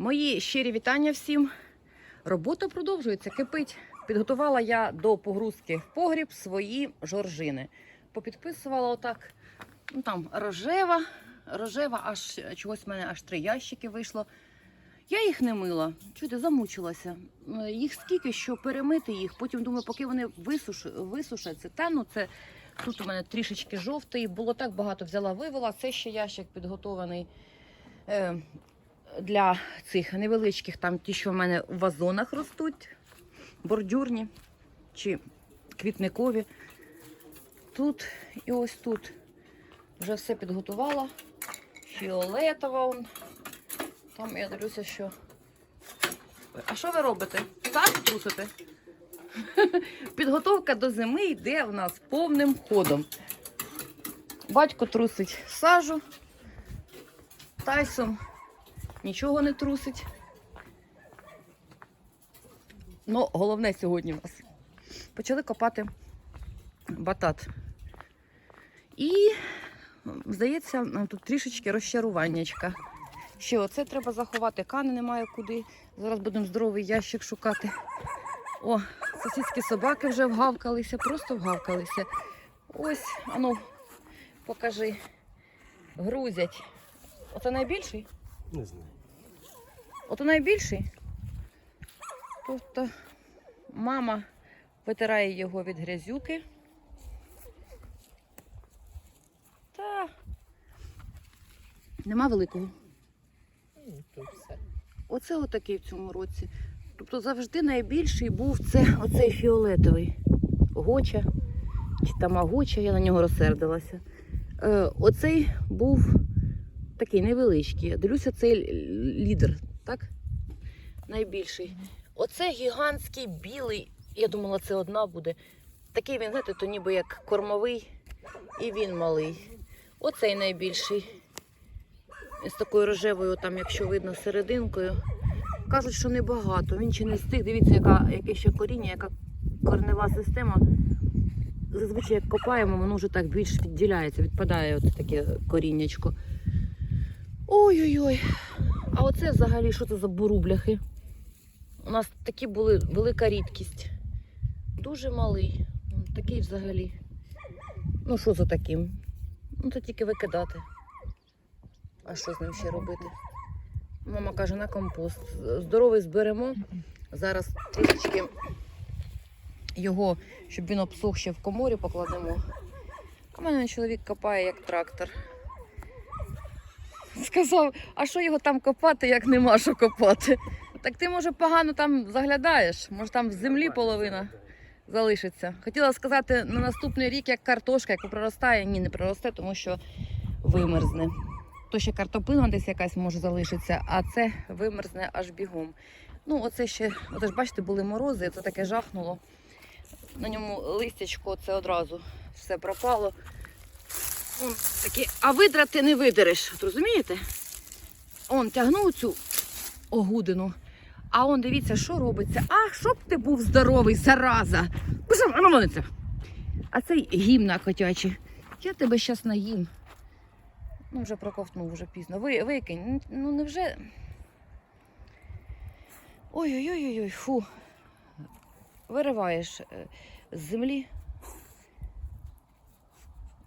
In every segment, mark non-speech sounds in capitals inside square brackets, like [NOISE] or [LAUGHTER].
Мої щирі вітання всім. Робота продовжується, кипить. Підготувала я до погрузки в погріб свої жоржини. Попідписувала отак, ну там рожева, рожева, аж чогось в мене аж три ящики вийшло. Я їх не мила, чуєте, замучилася. Е, Їх скільки, що перемити їх. Потім думаю, поки вони висуш, висушаться. Та ну це тут у мене трішечки жовтий. Було так багато взяла, вивела. Це ще ящик підготований. Для цих невеличких, там ті, що в мене в вазонах ростуть, бордюрні чи квітникові. Тут і ось тут вже все підготувала. Фіолетова. он. Там я дивлюся, що. А що ви робите? Сашу трусите? [LAUGHS] Підготовка до зими йде у нас повним ходом. Батько трусить сажу. Тайсон нічого не трусить. Ну, головне сьогодні в нас. Почали копати батат. І, здається, тут трішечки розчаруваннячка. Ще оце треба заховати, кани немає куди. Зараз будемо здоровий ящик шукати. О, сусідські собаки вже вгавкалися, просто вгавкалися. Ось, ану, покажи. Грузять. Оце найбільший? Не знаю. Ото найбільший. Тобто мама витирає його від грязюки. Та нема великого. Ну. Оце отакий в цьому році. Тобто завжди найбільший був це оцей фіолетовий. Гоча чи тамагоча, я на нього розсердилася. Е, оцей був такий невеличкий. Дивлюся, цей лідер, так? Найбільший. Оце гігантський білий. Я думала, це одна буде. Такий він, знаєте, то ніби як кормовий, і він малий. Оцей найбільший. З такою рожевою, там, якщо видно, серединкою. Кажуть, що небагато. Він ще не встиг. Дивіться, яка, яке ще коріння, яка корнева система. Зазвичай, як копаємо, воно вже так більш відділяється, відпадає от таке коріннячко. Ой-ой-ой. А оце взагалі що це за бурубляхи? У нас такі були велика рідкість. Дуже малий. Такий взагалі. Ну, що за таким? Ну, то тільки викидати. А що з ним ще робити? Мама каже, на компост. Здоровий зберемо. Зараз трішечки його, щоб він обсох ще в коморі покладемо. А мене чоловік копає як трактор. Сказав, а що його там копати, як нема що копати? Так ти, може, погано там заглядаєш, може там в землі половина залишиться. Хотіла сказати на наступний рік, як картошка, яку проростає, ні, не проросте, тому що вимерзне. То ще картоплина десь якась може залишиться, а це вимерзне аж бігом. Ну, оце ще, оце ж бачите, були морози, це таке жахнуло. На ньому листячко це одразу все пропало. Он такі, а видра ти не видереш, от розумієте? Он тягнув цю огудину. А он дивіться, що робиться. Ах, щоб ти був здоровий, зараза. А ну. А цей гімна котячий. Я тебе щас наїм. Ну, вже проковтнув, вже пізно. Ви, викинь. Ну невже. Ой-ой-ой, ой фу. Вириваєш е, з землі.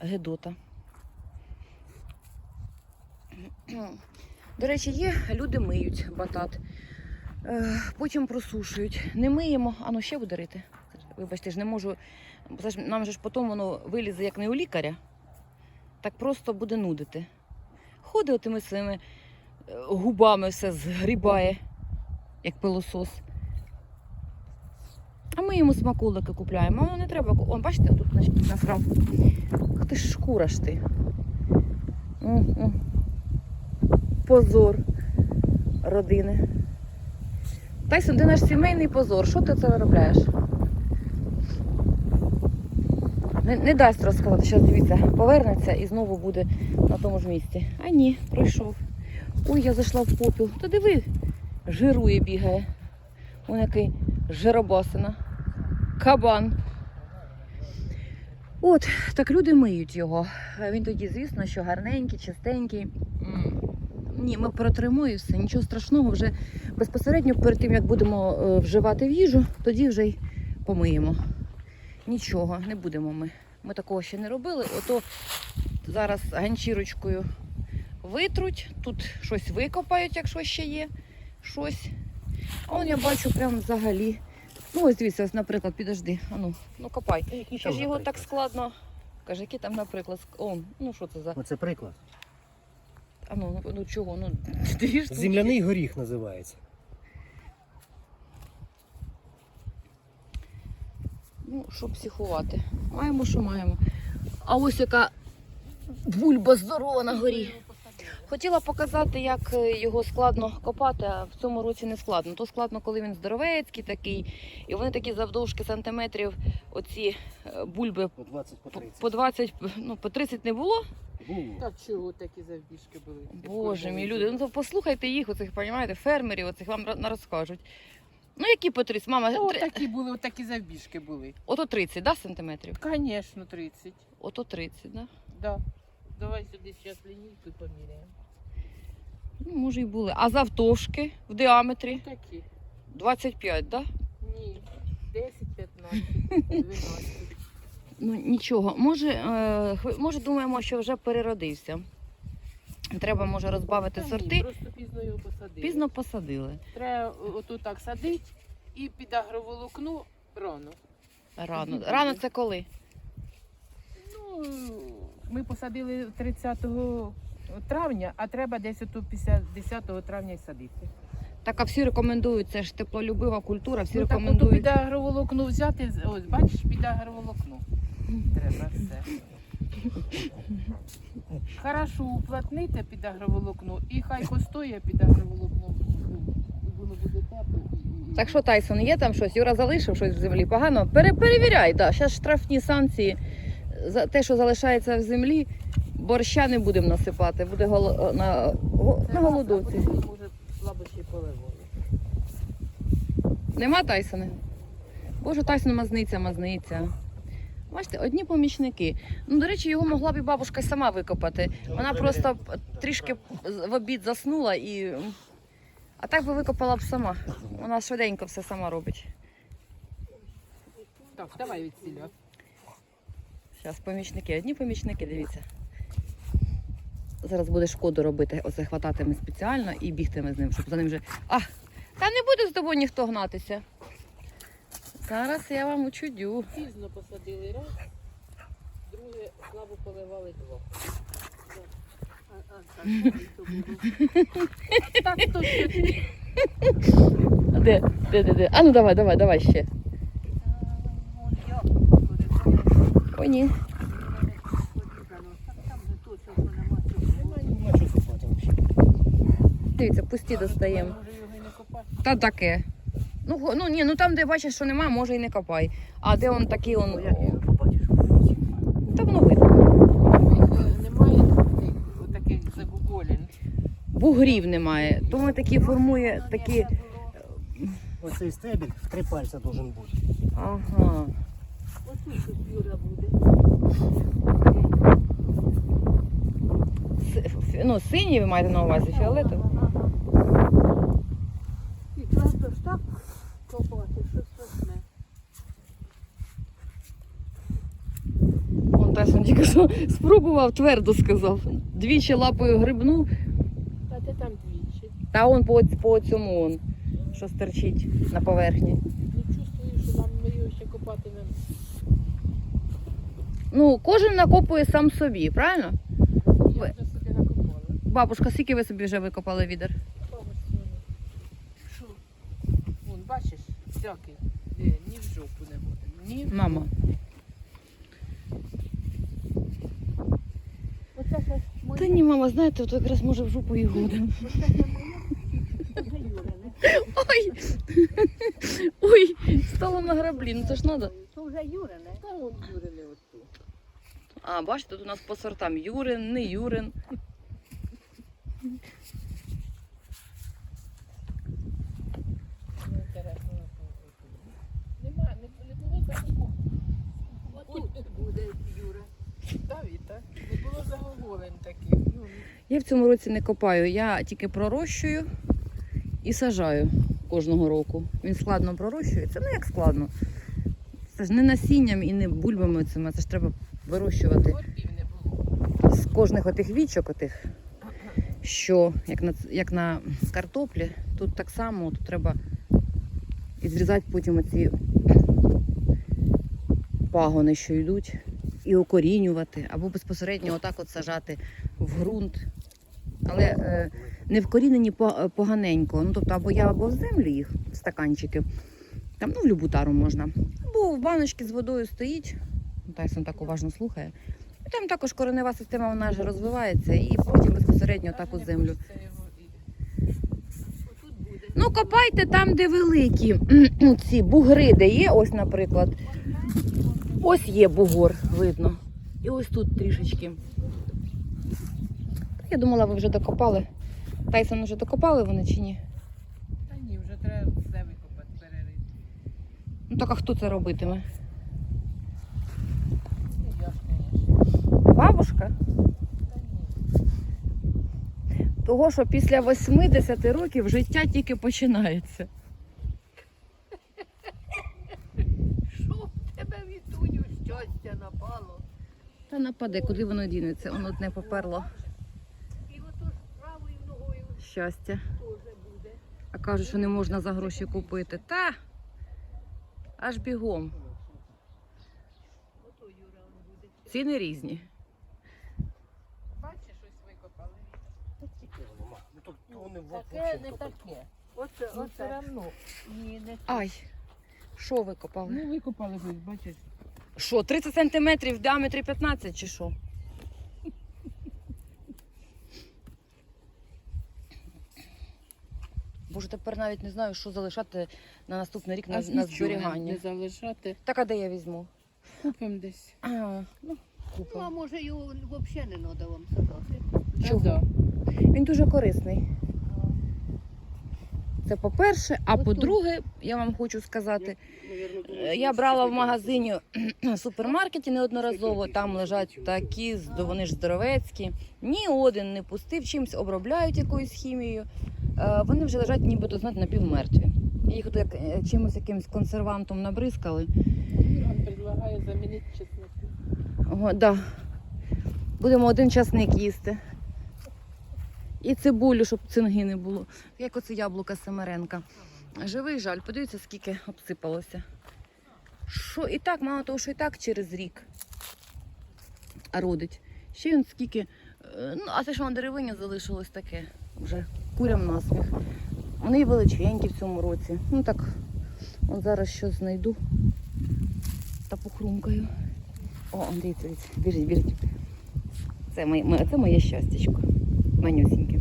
Гедота. До речі, є, люди миють батат. Е, Потім просушують. Не миємо, а ну ще буде рити. Вибачте, ж не можу. Нам же ж потім воно вилізе як не у лікаря. Так просто буде нудити. Ходить отими своїми е, губами все згрібає, як пилосос. А ми йому смаколики купляємо. А не треба. Он, бачите, тут насрав. Ах ти ж шкура ж ти. М, м. Позор родини. Тайсон, ти наш сімейний позор. Що ти це виробляєш? Не, не дасть розказати, зараз дивіться, повернеться і знову буде на тому ж місці. А ні, пройшов. Ой, я зайшла в попіл. Та диви, жирує, бігає. Ось який жиробасина. Кабан. От, так люди миють його. Він тоді, звісно, що гарненький, чистенький. Ні, ми протримуємо і все, нічого страшного. Вже безпосередньо перед тим, як будемо е, вживати в їжу, тоді вже й помиємо. Нічого, не будемо ми. Ми такого ще не робили. Ото зараз ганчірочкою витруть, тут щось викопають, якщо ще є щось. А он я бачу прям взагалі. Ну, ось дивіться, ось, наприклад, підожди. А ну, ну копай. Там, ж його так складно. Каже, який там, наприклад, он, ну що це за. Оце приклад. А ну, ну, ну чого? Ну, [LAUGHS] дві. Земляний горіх називається. Ну, що психувати? Маємо, що маємо. А ось яка бульба здорова на горі. Хотіла показати, як е, його складно копати, а в цьому році не складно. То складно, коли він здоровецький такий, і вони такі завдовжки сантиметрів, оці е, бульби По 20 по по- 30. по 20, ну по 30 не було. Було. Так чого такі завбіжки були? Боже мій люди, ну то послухайте їх, оцих, розумієте, фермерів, оцих вам ро- розкажуть. Ну які по 30? Мама, Ну, три- такі були, отакі завбіжки були. ото 30, да, сантиметрів? Звісно, 30. Ото 30, да? Да. Давай сюди зараз лінійку поміряємо. Ну, може і були. А завтовшки в діаметрі Ну, такі. 25, да? Ні. 10, 15, 12. Ну нічого. Може, е, може думаємо, що вже переродився. Треба, може, розбавити Та ні, сорти. Просто пізно його посадили. Пізно посадили. Треба отут так садити і під агроволокно рано. Рано. Рано це коли? Ну, ми посадили 30 травня, а треба десь отут після 10 травня й садити. Так, а всі рекомендують, це ж теплолюбива культура, всі ну, так рекомендують. під агроволокно взяти, ось бачиш, під агроволокно. Треба все. Хорошо уплотнити під агроволокно і хай постоє під агроволокном. І воно буде тепло. Так що, Тайсон, є там щось? Юра залишив щось в землі погано? Пере, перевіряй, да. Зараз штрафні санкції за те, що залишається в землі. Борща не будемо насипати, буде голо... на, го- на голодовці. Може. Нема Тайсона? Боже, Тайсон мазниця, мазниця. Бачите, одні помічники. Ну, до речі, його могла б і бабушка сама викопати. Вона просто трішки в обід заснула і. А так би викопала б сама. Вона швиденько все сама робить. Так, давай від сіля. Зараз помічники, одні помічники, дивіться. Зараз буде шкоду робити, оце хвататиме спеціально і бігтиме з ним, щоб за ним вже. А! Та не буде з тобою ніхто гнатися. Зараз я вам учудю. Пізно посадили раз, друге слабо поливали два. Де? Де, де, де? А ну давай, давай, давай ще. Ой, ні. Дивіться, пусті достаємо. Та таке. Ну, ну ні, ну там, де бачиш, що немає, може і не копай. А де он такий он. Ну, як його копати, щоб воно? Та воно видно. Е, Немає таких- загуголін. Бугрів немає. Тому такі формує такі. Оцей стебель в три пальця должен бути. Ага. Ось С- фі- Ну, синій ви маєте на увазі, фіолетовий? І твердо ж так копати, що страшне. Он Тайсон тільки що спробував, твердо сказав. Двічі лапою грибнув, Та ти там двічі. та он по, по цьому он, що стерчить на поверхні. Не чувствую, що нам ми його ще копати не Ну, кожен накопує сам собі, правильно? Я вже собі накопала. Бабушка, скільки ви собі вже викопали відер? Що? Вон, бачиш, всякий. Ні в жопу не буде. Ні в Мама. Оце ще моє, Та ні, мама, знаєте, от якраз може в жопу і годи. оце ще моє, це вже Юрине. Ой! Ой, стало на граблі, ну це ж треба. То вже Юрине. Та Юрини оту. А, бачите, тут у нас по сортам Юрин, не Юрин. Нема, не, не було. Отут буде Юра. Загуголень таких. Ну, Я в цьому році не копаю, я тільки пророщую і сажаю кожного року. Він складно пророщується. Ну як складно? Це ж не насінням і не бульбами цими, це ж треба вирощувати не було. з кожних отих вічок, отих, що як на, як на картоплі, тут так само тут треба і зрізати потім оці пагони, що йдуть, і окорінювати, або безпосередньо отак от сажати в ґрунт. Але е, не вкорінені по- поганенько. Ну, тобто, або я або в землю їх, в стаканчики, там, ну, в любу тару можна. Або в баночці з водою стоїть. Тайсон так уважно слухає. І там також коренева система вона ж розвивається і потім безпосередньо так у землю. Ну, копайте там, де великі ці бугри, де є, ось, наприклад. Ось є бугор, видно. І ось тут трішечки. Я думала, ви вже докопали. Тайсон вже докопали вони чи ні? Та ні, вже треба все викопати, перерити. Ну так а хто це робитиме? Я. Бабушка? Та ні. Того, що після 80 років життя тільки починається. Що в тебе вітуню щастя напало? Та нападе, куди воно дінеться? Воно одне поперло І ото правою ногою щастя. теж буде. А кажуть, що не можна за гроші купити. Та аж бігом. Ціни різні. Бачиш, щось викопали. Ну, Таке не таке. Оце, Ну, оце. Ай, що викопали? Ну, викопали, бачиш. Що, 30 сантиметрів в діаметрі 15 чи що? Боже, тепер навіть не знаю, що залишати на наступний рік на, на зберігання. Не залишати. Так а де я візьму? Купимо десь. А, ну, Ну, а може його взагалі не треба вам садати. Чого? Він дуже корисний. Це по-перше, а по-друге, я вам хочу сказати, Е, Я брала в магазині супермаркеті неодноразово. Там лежать такі, вони ж здоровецькі. Ні один не пустив, чимось обробляють якоюсь хімією. Е, Вони вже лежать нібито знаєте, напівмертві. Їх от як е, чимось якимось консервантом набризкали. Він предлагає замінити чеснок. О, да. Будемо один часник їсти. І цибулю, щоб цинги не було. Як оце яблука Семеренка. Живий жаль, подивіться, скільки обсипалося. Що і так, мало того, що і так через рік родить. Ще він скільки. е, Ну, а це ж на деревині залишилось таке вже курям насміх. Вони величенькі в цьому році. Ну так, от зараз щось знайду та похрумкаю. О, дивіться, дивіться, біжіть, біжіть. Це моє- це моє щастячко. Манюсіньке.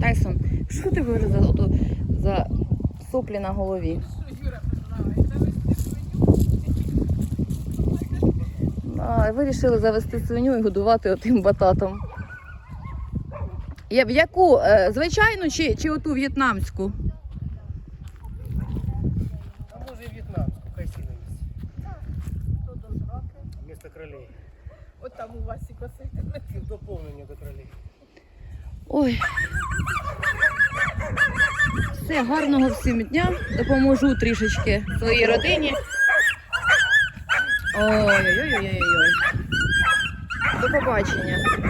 Тайсон, що ти вирізав за, за соплі на голові? А, вирішили завести свиню і годувати отим бататом. Я, яку? Е, звичайну чи, чи оту в'єтнамську? А може і в'єтнамську, хай сіно місце. То до сраки. Вместо кролей. От там у вас і косити. Доповнення до кролей. Ой. Все, гарного всім дня. Допоможу трішечки своїй родині. Ой-ой-ой-ой-ой. До побачення.